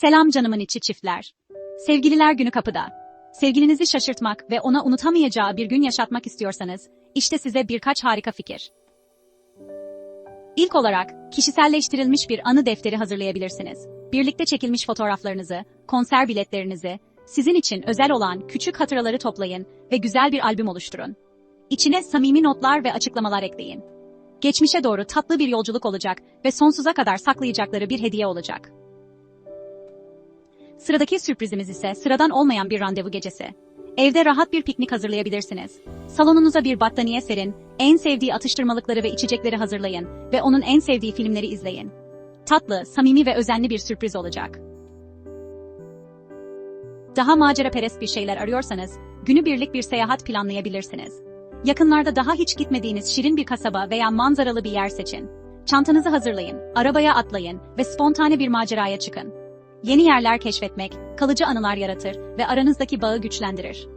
Selam canımın içi çiftler. Sevgililer günü kapıda. Sevgilinizi şaşırtmak ve ona unutamayacağı bir gün yaşatmak istiyorsanız, işte size birkaç harika fikir. İlk olarak, kişiselleştirilmiş bir anı defteri hazırlayabilirsiniz. Birlikte çekilmiş fotoğraflarınızı, konser biletlerinizi, sizin için özel olan küçük hatıraları toplayın ve güzel bir albüm oluşturun. İçine samimi notlar ve açıklamalar ekleyin. Geçmişe doğru tatlı bir yolculuk olacak ve sonsuza kadar saklayacakları bir hediye olacak. Sıradaki sürprizimiz ise sıradan olmayan bir randevu gecesi. Evde rahat bir piknik hazırlayabilirsiniz. Salonunuza bir battaniye serin, en sevdiği atıştırmalıkları ve içecekleri hazırlayın ve onun en sevdiği filmleri izleyin. Tatlı, samimi ve özenli bir sürpriz olacak. Daha maceraperest bir şeyler arıyorsanız, günübirlik bir seyahat planlayabilirsiniz. Yakınlarda daha hiç gitmediğiniz şirin bir kasaba veya manzaralı bir yer seçin. Çantanızı hazırlayın, arabaya atlayın ve spontane bir maceraya çıkın. Yeni yerler keşfetmek, kalıcı anılar yaratır ve aranızdaki bağı güçlendirir.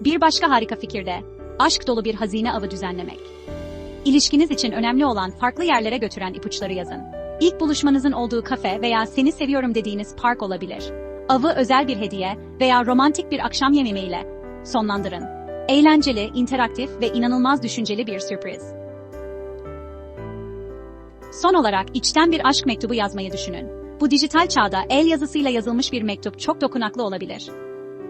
Bir başka harika fikir de, aşk dolu bir hazine avı düzenlemek. İlişkiniz için önemli olan farklı yerlere götüren ipuçları yazın. İlk buluşmanızın olduğu kafe veya seni seviyorum dediğiniz park olabilir. Avı özel bir hediye veya romantik bir akşam yemeğiyle sonlandırın. Eğlenceli, interaktif ve inanılmaz düşünceli bir sürpriz. Son olarak içten bir aşk mektubu yazmayı düşünün. Bu dijital çağda el yazısıyla yazılmış bir mektup çok dokunaklı olabilir.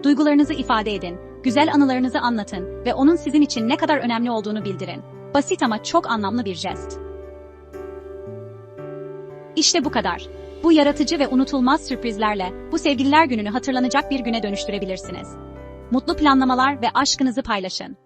Duygularınızı ifade edin, güzel anılarınızı anlatın ve onun sizin için ne kadar önemli olduğunu bildirin. Basit ama çok anlamlı bir jest. İşte bu kadar. Bu yaratıcı ve unutulmaz sürprizlerle bu sevgililer gününü hatırlanacak bir güne dönüştürebilirsiniz. Mutlu planlamalar ve aşkınızı paylaşın.